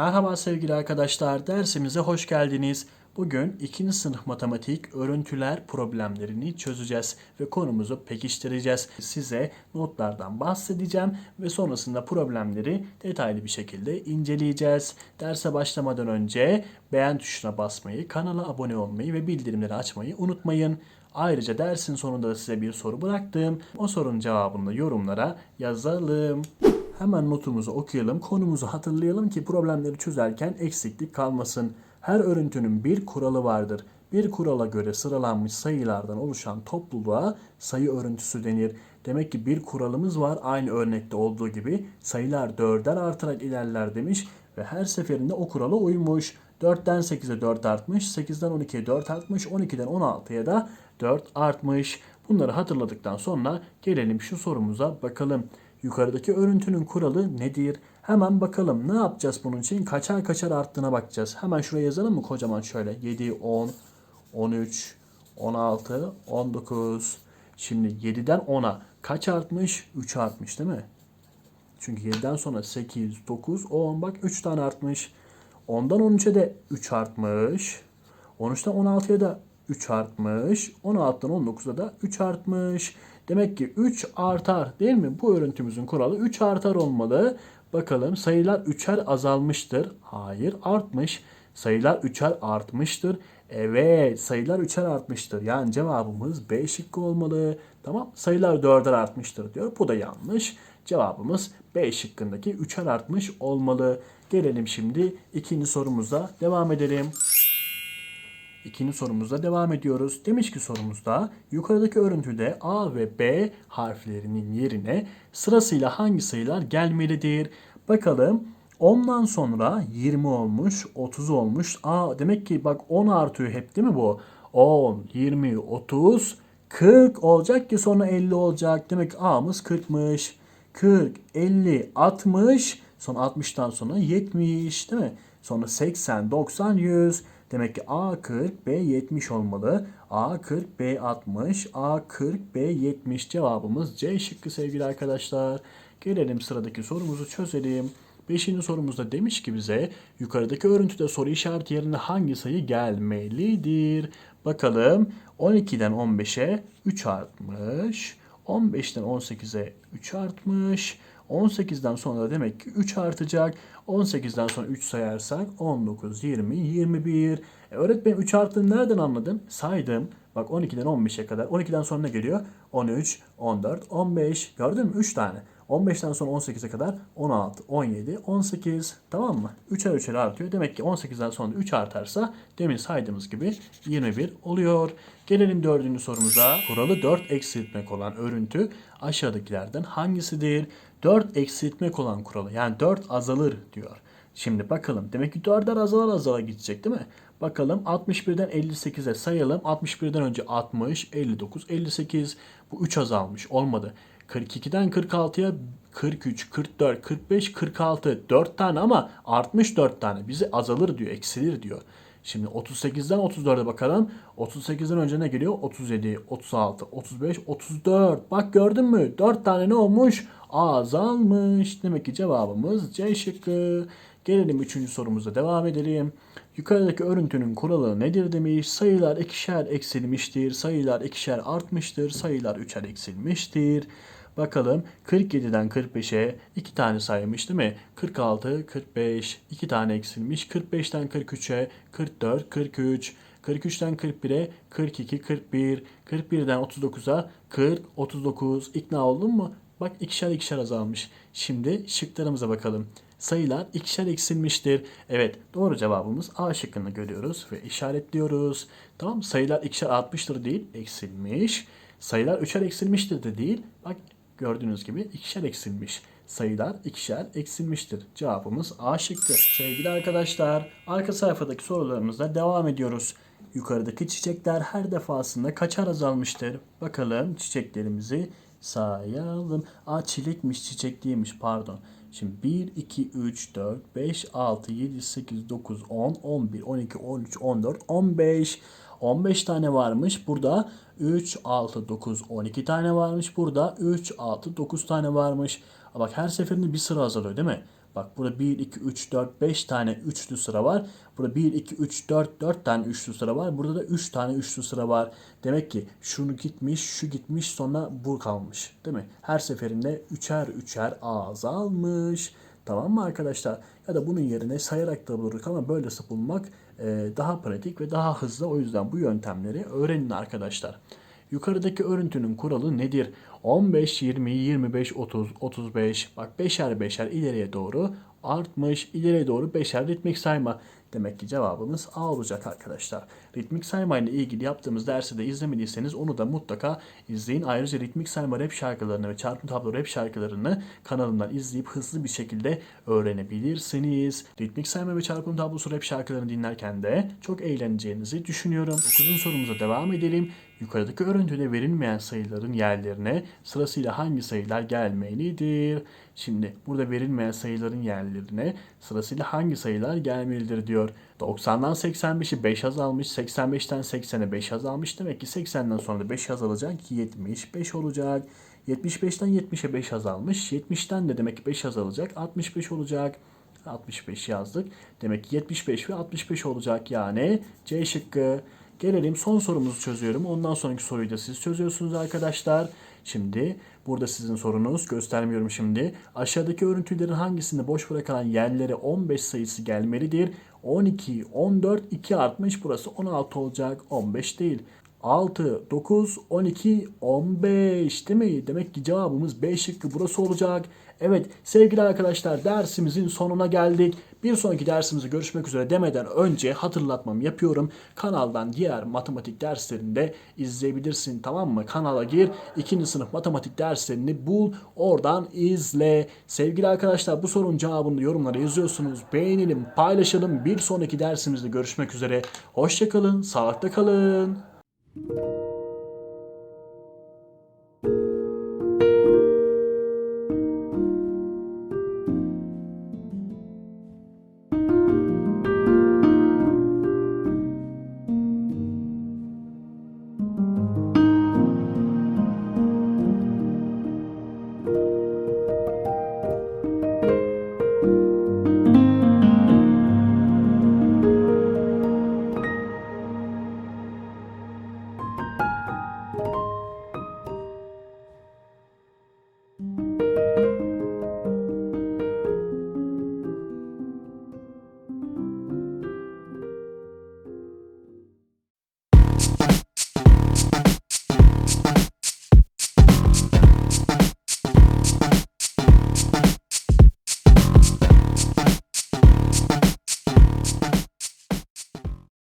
Merhaba sevgili arkadaşlar, dersimize hoş geldiniz. Bugün 2. sınıf matematik örüntüler problemlerini çözeceğiz ve konumuzu pekiştireceğiz. Size notlardan bahsedeceğim ve sonrasında problemleri detaylı bir şekilde inceleyeceğiz. Derse başlamadan önce beğen tuşuna basmayı, kanala abone olmayı ve bildirimleri açmayı unutmayın. Ayrıca dersin sonunda da size bir soru bıraktım. O sorunun cevabını yorumlara yazalım. Hemen notumuzu okuyalım, konumuzu hatırlayalım ki problemleri çözerken eksiklik kalmasın. Her örüntünün bir kuralı vardır. Bir kurala göre sıralanmış sayılardan oluşan topluluğa sayı örüntüsü denir. Demek ki bir kuralımız var aynı örnekte olduğu gibi sayılar dörder artarak ilerler demiş ve her seferinde o kurala uymuş. 4'ten 8'e 4 artmış, 8'den 12'ye 4 artmış, 12'den 16'ya da 4 artmış. Bunları hatırladıktan sonra gelelim şu sorumuza bakalım. Yukarıdaki örüntünün kuralı nedir? Hemen bakalım ne yapacağız bunun için? Kaçar kaçar arttığına bakacağız. Hemen şuraya yazalım mı kocaman şöyle? 7, 10, 13, 16, 19. Şimdi 7'den 10'a kaç artmış? 3 artmış değil mi? Çünkü 7'den sonra 8, 9, 10 bak 3 tane artmış. 10'dan 13'e de 3 artmış. 13'ten 16'ya da 3 artmış. 16'dan 19'a da 3 artmış. Demek ki 3 artar değil mi? Bu örüntümüzün kuralı 3 artar olmalı. Bakalım sayılar 3'er azalmıştır. Hayır artmış. Sayılar 3'er artmıştır. Evet sayılar 3'er artmıştır. Yani cevabımız B şıkkı olmalı. Tamam sayılar 4'er artmıştır diyor. Bu da yanlış. Cevabımız B şıkkındaki 3'er artmış olmalı. Gelelim şimdi ikinci sorumuza devam edelim. İkinci sorumuzla devam ediyoruz. Demiş ki sorumuzda yukarıdaki örüntüde A ve B harflerinin yerine sırasıyla hangi sayılar gelmelidir? Bakalım 10'dan sonra 20 olmuş, 30 olmuş. A demek ki bak 10 artıyor hep değil mi bu? 10, 20, 30, 40 olacak ki sonra 50 olacak. Demek A'mız 40'mış. 40, 50, 60, sonra 60'tan sonra 70 değil mi? Sonra 80, 90, 100. Demek ki A 40, B 70 olmalı. A 40, B 60, A 40, B 70 cevabımız C şıkkı sevgili arkadaşlar. Gelelim sıradaki sorumuzu çözelim. Beşinci sorumuzda demiş ki bize yukarıdaki örüntüde soru işareti yerine hangi sayı gelmelidir? Bakalım 12'den 15'e 3 artmış. 15'ten 18'e 3 artmış. 18'den sonra demek ki 3 artacak. 18'den sonra 3 sayarsak 19, 20, 21. E öğretmenim 3 arttığını nereden anladım? Saydım. Bak 12'den 15'e kadar. 12'den sonra ne geliyor? 13, 14, 15. Gördün mü? 3 tane. 15'ten sonra 18'e kadar 16, 17, 18. Tamam mı? 3'er 3'er artıyor. Demek ki 18'den sonra 3 artarsa demin saydığımız gibi 21 oluyor. Gelelim dördüncü sorumuza. Kuralı 4 eksiltmek olan örüntü aşağıdakilerden hangisidir? 4 eksiltmek olan kuralı yani 4 azalır diyor. Şimdi bakalım. Demek ki 4'er azalır azala gidecek değil mi? Bakalım 61'den 58'e sayalım. 61'den önce 60, 59, 58. Bu 3 azalmış. Olmadı. 42'den 46'ya 43, 44, 45, 46. 4 tane ama artmış 4 tane. Bizi azalır diyor, eksilir diyor. Şimdi 38'den 34'e bakalım. 38'den önce ne geliyor? 37, 36, 35, 34. Bak gördün mü? 4 tane ne olmuş? Azalmış. Demek ki cevabımız C şıkkı. Gelelim 3. sorumuza devam edelim. Yukarıdaki örüntünün kuralı nedir demiş. Sayılar ikişer eksilmiştir. Sayılar ikişer artmıştır. Sayılar üçer eksilmiştir. Bakalım 47'den 45'e 2 tane saymış değil mi? 46, 45, 2 tane eksilmiş. 45'ten 43'e 44, 43. 43'ten 41'e 42, 41. 41'den 39'a 40, 39. İkna oldun mu? Bak ikişer ikişer azalmış. Şimdi şıklarımıza bakalım. Sayılar ikişer eksilmiştir. Evet doğru cevabımız A şıkkını görüyoruz ve işaretliyoruz. Tamam sayılar ikişer artmıştır değil eksilmiş. Sayılar üçer eksilmiştir de değil. Bak gördüğünüz gibi ikişer eksilmiş. Sayılar ikişer eksilmiştir. Cevabımız A şıkkı. Sevgili arkadaşlar arka sayfadaki sorularımızla devam ediyoruz. Yukarıdaki çiçekler her defasında kaçar azalmıştır? Bakalım çiçeklerimizi sayalım. Aa çilekmiş çiçek değilmiş pardon. Şimdi 1, 2, 3, 4, 5, 6, 7, 8, 9, 10, 11, 12, 13, 14, 15. 15 tane varmış. Burada 3, 6, 9, 12 tane varmış. Burada 3, 6, 9 tane varmış. Bak her seferinde bir sıra azalıyor değil mi? Bak burada 1, 2, 3, 4, 5 tane üçlü sıra var. Burada 1, 2, 3, 4, 4 tane üçlü sıra var. Burada da 3 tane üçlü sıra var. Demek ki şunu gitmiş, şu gitmiş sonra bu kalmış. Değil mi? Her seferinde üçer üçer azalmış. Tamam mı arkadaşlar? Ya da bunun yerine sayarak da bulurduk ama böyle bulmak daha pratik ve daha hızlı. O yüzden bu yöntemleri öğrenin arkadaşlar. Yukarıdaki örüntünün kuralı nedir? 15, 20, 25, 30, 35. Bak beşer beşer ileriye doğru artmış. ileriye doğru beşer ritmik sayma. Demek ki cevabımız A olacak arkadaşlar. Ritmik sayma ile ilgili yaptığımız dersi de izlemediyseniz onu da mutlaka izleyin. Ayrıca ritmik sayma rap şarkılarını ve çarpım tablo rap şarkılarını kanalımdan izleyip hızlı bir şekilde öğrenebilirsiniz. Ritmik sayma ve çarpım tablosu rap şarkılarını dinlerken de çok eğleneceğinizi düşünüyorum. 9. sorumuza devam edelim. Yukarıdaki örüntüde verilmeyen sayıların yerlerine sırasıyla hangi sayılar gelmelidir? Şimdi burada verilmeyen sayıların yerlerine sırasıyla hangi sayılar gelmelidir diyor. 90'dan 85'i 5 azalmış, 85'ten 80'e 5 azalmış. Demek ki 80'den sonra da 5 azalacak, 75 olacak. 75'ten 70'e 5 azalmış. 70'ten de demek ki 5 azalacak, 65 olacak. 65 yazdık. Demek ki 75 ve 65 olacak yani C şıkkı. Gelelim son sorumuzu çözüyorum. Ondan sonraki soruyu da siz çözüyorsunuz arkadaşlar. Şimdi burada sizin sorunuz göstermiyorum şimdi. Aşağıdaki örüntülerin hangisinde boş bırakılan yerlere 15 sayısı gelmelidir? 12, 14, 2 artmış. Burası 16 olacak. 15 değil. 6, 9, 12, 15 değil mi? Demek ki cevabımız B şıkkı burası olacak. Evet sevgili arkadaşlar dersimizin sonuna geldik. Bir sonraki dersimizde görüşmek üzere demeden önce hatırlatmamı yapıyorum. Kanaldan diğer matematik derslerini de izleyebilirsin tamam mı? Kanala gir. 2. sınıf matematik derslerini bul. Oradan izle. Sevgili arkadaşlar bu sorunun cevabını yorumlara yazıyorsunuz. Beğenelim, paylaşalım. Bir sonraki dersimizde görüşmek üzere. Hoşçakalın, sağlıkta kalın.